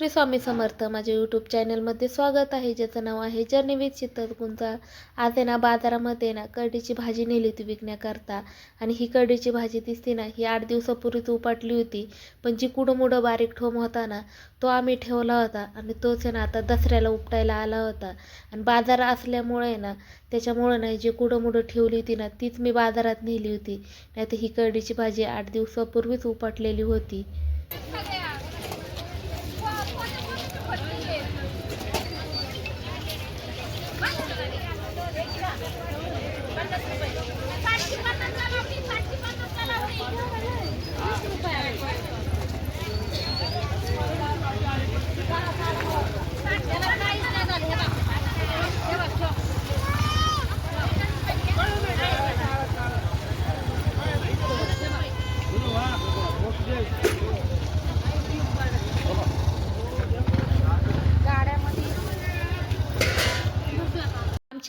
श्री स्वामी समर्थ माझ्या यूट्यूब चॅनलमध्ये स्वागत आहे. ज्याचं नाव आहे जर्नी विथ शीतल आज आहे ना बाजारामध्ये ना करडीची भाजी नेली होती विकण्याकरता. आणि ही करडीची भाजी दिसते ना ही आठ दिवसापूर्वीच उपाटली होती. पण जी कुडं मुडं बारीक ठोम होता ना तो आम्ही ठेवला होता. आणि तोच आहे ना आता दसऱ्याला उपटायला आला होता. आणि बाजार असल्यामुळे ना त्याच्यामुळं ना जी कुडं मुडं ठेवली होती ना तीच मी बाजारात नेली होती. नाही तर ही करडीची भाजी आठ दिवसापूर्वीच उपाटलेली होती.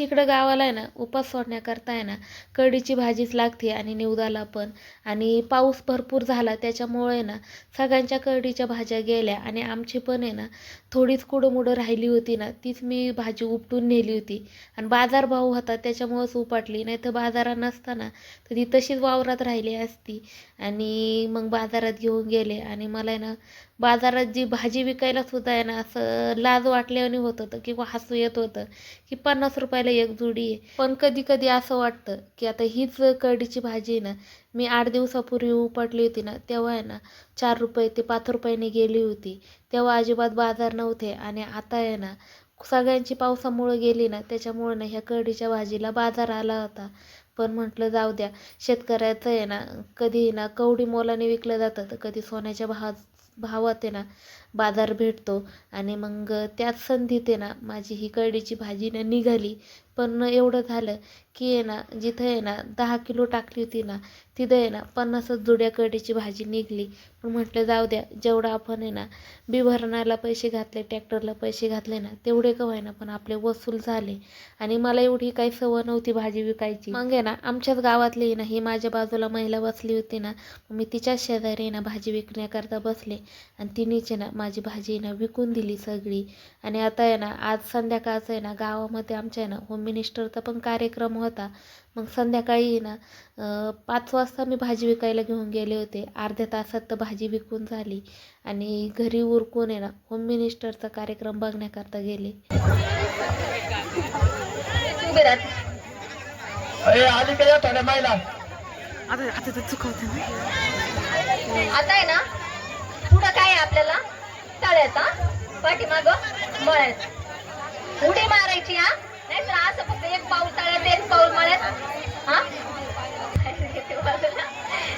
आमच्या इकडं गावाला आहे ना उपास सोडण्याकरता आहे ना कडीची भाजीच लागते आणि निवदाला पण. आणि पाऊस भरपूर झाला त्याच्यामुळे ना सगळ्यांच्या कडीच्या भाज्या गेल्या. आणि आमची पण आहे ना थोडीच कुडमुडं राहिली होती ना तीच मी भाजी उपटून नेली होती. आणि बाजारभाव होता त्याच्यामुळंच उपाटली. नाही तर बाजारात नसताना तर ती तशीच वावरात राहिली असती. आणि मग बाजारात घेऊन गेले. आणि मला आहे ना बाजारात जी भाजी विकायला सुद्धा आहे ना असं लाज वाटल्याने होत होतं किंवा हसू येत होतं की पन्नास रुपयाला एक जुडी आहे. पण कधी कधी असं वाटतं की आता हीच कढीची भाजी आहे ना मी आठ दिवसापूर्वी उपटली होती ना तेव्हा आहे ना चार रुपये ते पाच रुपयाने गेली होती. तेव्हा अजिबात बाजार नव्हते आणि आता आहे ना सगळ्यांची पावसामुळं गेली ना त्याच्यामुळं ना ह्या कढीच्या भाजीला बाजार आला होता. पण म्हटलं जाऊ द्या शेतकऱ्याचं आहे ना कधी ना कवडी मोलाने विकलं जातं तर कधी सोन्याच्या भाव भावात आहे ना बाजार भेटतो आणि मग त्याच संधीत आहे ना माझी ही कढीची भाजी ना निघाली. पण एवढं झालं की आहे ना जिथं आहे ना दहा किलो टाकली होती ना तिथं आहे ना पन्नासच जुड्या कडीची भाजी निघली पण म्हटलं जाऊ द्या जेवढं आपण आहे ना बिभरणाला पैसे घातले ट्रॅक्टरला पैसे घातले ना तेवढे का ना पण आपले वसूल झाले आणि मला एवढी काही सवय नव्हती भाजी विकायची मग आहे ना आमच्याच गावातली ना ही माझ्या बाजूला महिला बसली होती ना मी तिच्याच शेजारी ना भाजी विकण्याकरता बसले आणि तिनेच आहे ना माझी भाजी ना विकून दिली सगळी आणि आता आहे ना आज संध्याकाळचं आहे ना गावामध्ये आमच्या आहे ना होम मिनिस्टरचा पण कार्यक्रम होता. मग संध्याकाळी ना पाच वाजता मी भाजी विकायला घेऊन गेले होते. अर्ध्या तासात तर भाजी विकून झाली. आणि घरी उरकून आहे ना होम मिनिस्टरचा कार्यक्रम बघण्याकरता गेले. आता आहे ना पुढं काय आहे आपल्याला? तळ्याचा पाठीमाग मळ्यात उडी मारायची हा? नाही तर असं फक्त एक पाऊल तळ्यात एक पाऊल मळ्यात हा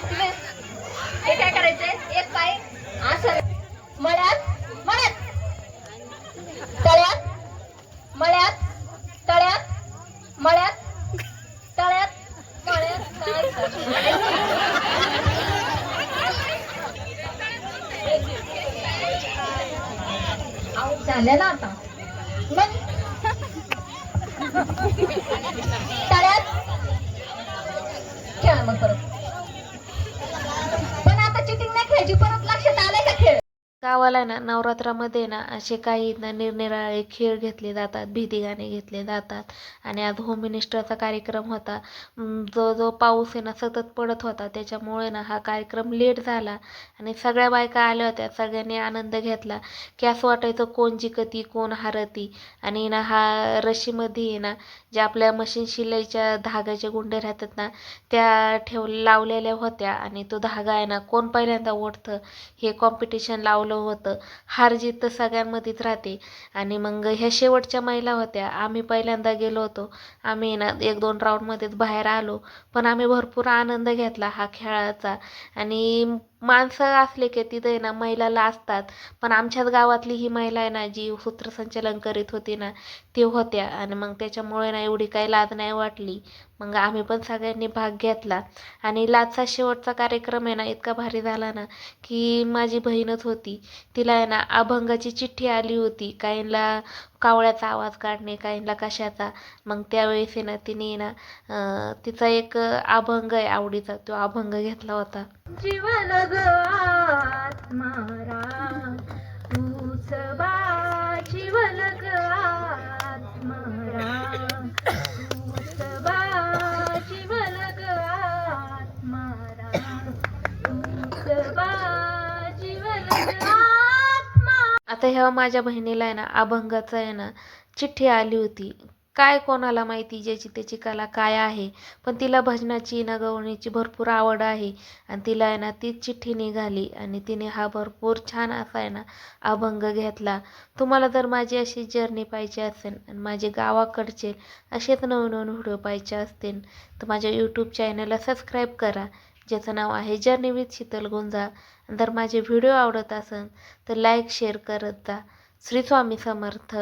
तुम्ही हे काय करायचंय एक पाय असं मळ्यात मळ्यात तळ्यात मळ्यात तळ्यात मळ्यात तळ्यात मळ्यात आऊट झालं ना आता? मग? तळ्यात खेळा मग परत. गावाला ना नवरात्रामध्ये ना असे काही ना निरनिराळे खेळ घेतले जातात भीती गाणे घेतले जातात. आणि आज होम मिनिस्टरचा कार्यक्रम होता. जो जो पाऊस आहे ना सतत पडत होता. त्याच्यामुळे ना हा कार्यक्रम लेट झाला. आणि सगळ्या बायका आल्या होत्या. सगळ्यांनी आनंद घेतला. की असं वाटायचं कोण जिकती कोण हारती. आणि ना हा रशीमध्ये ना ज्या आपल्या मशीन शिलाईच्या धाग्याच्या गुंडे राहतात ना त्या ठेव लावलेल्या होत्या. आणि तो धागा आहे ना कोण पहिल्यांदा ओढतं हे कॉम्पिटिशन लावलं होतं. हार जीत तर सगळ्यांमध्येच राहते. आणि मग ह्या शेवटच्या महिला होत्या. आम्ही पहिल्यांदा गेलो होतो. आम्ही ना एक दोन राऊंडमध्येच बाहेर आलो. पण आम्ही भरपूर आनंद घेतला हा खेळाचा. आणि माणसं असले की तिथं आहे ना महिलाला असतात. पण आमच्याच गावातली ही महिला आहे ना जी सूत्रसंचालन करीत होती ना ती होत्या. आणि मग त्याच्यामुळे ना एवढी काही लाज नाही वाटली. मग आम्ही पण सगळ्यांनी भाग घेतला. आणि लाजचा शेवटचा कार्यक्रम आहे ना इतका भारी झाला ना की माझी बहीणच होती. तिला आहे ना अभंगाची चिठ्ठी आली होती. काहींना कावळ्याचा आवाज काढणे काहींना कशाचा? मग त्यावेळेस आहे ना तिने ना तिचा एक अभंग आहे आवडीचा तो अभंग घेतला होता. जीवन ग आता ह्या माझ्या बहिणीला आहे ना अभंगाचं आहे ना चिठ्ठी आली होती. काय कोणाला माहिती ज्याची त्याची कला काय आहे? पण तिला भजनाची ना भरपूर आवड आहे. आणि तिला आहे ना तीच चिठ्ठी निघाली आणि तिने हा भरपूर छान असा आहे ना अभंग घेतला. तुम्हाला जर माझी अशी जर्नी पाहिजे असेल आणि माझे गावाकडचे असेच नवीन नवीन व्हिडिओ पाहिजे असतील तर माझ्या यूट्यूब चॅनलला सबस्क्राईब करा. ज्याचं नाव आहे जर्नीविथ शीतल गुंजा. जर माझे व्हिडिओ आवडत असेल तर लाईक शेअर करत जा. श्री स्वामी समर्थ.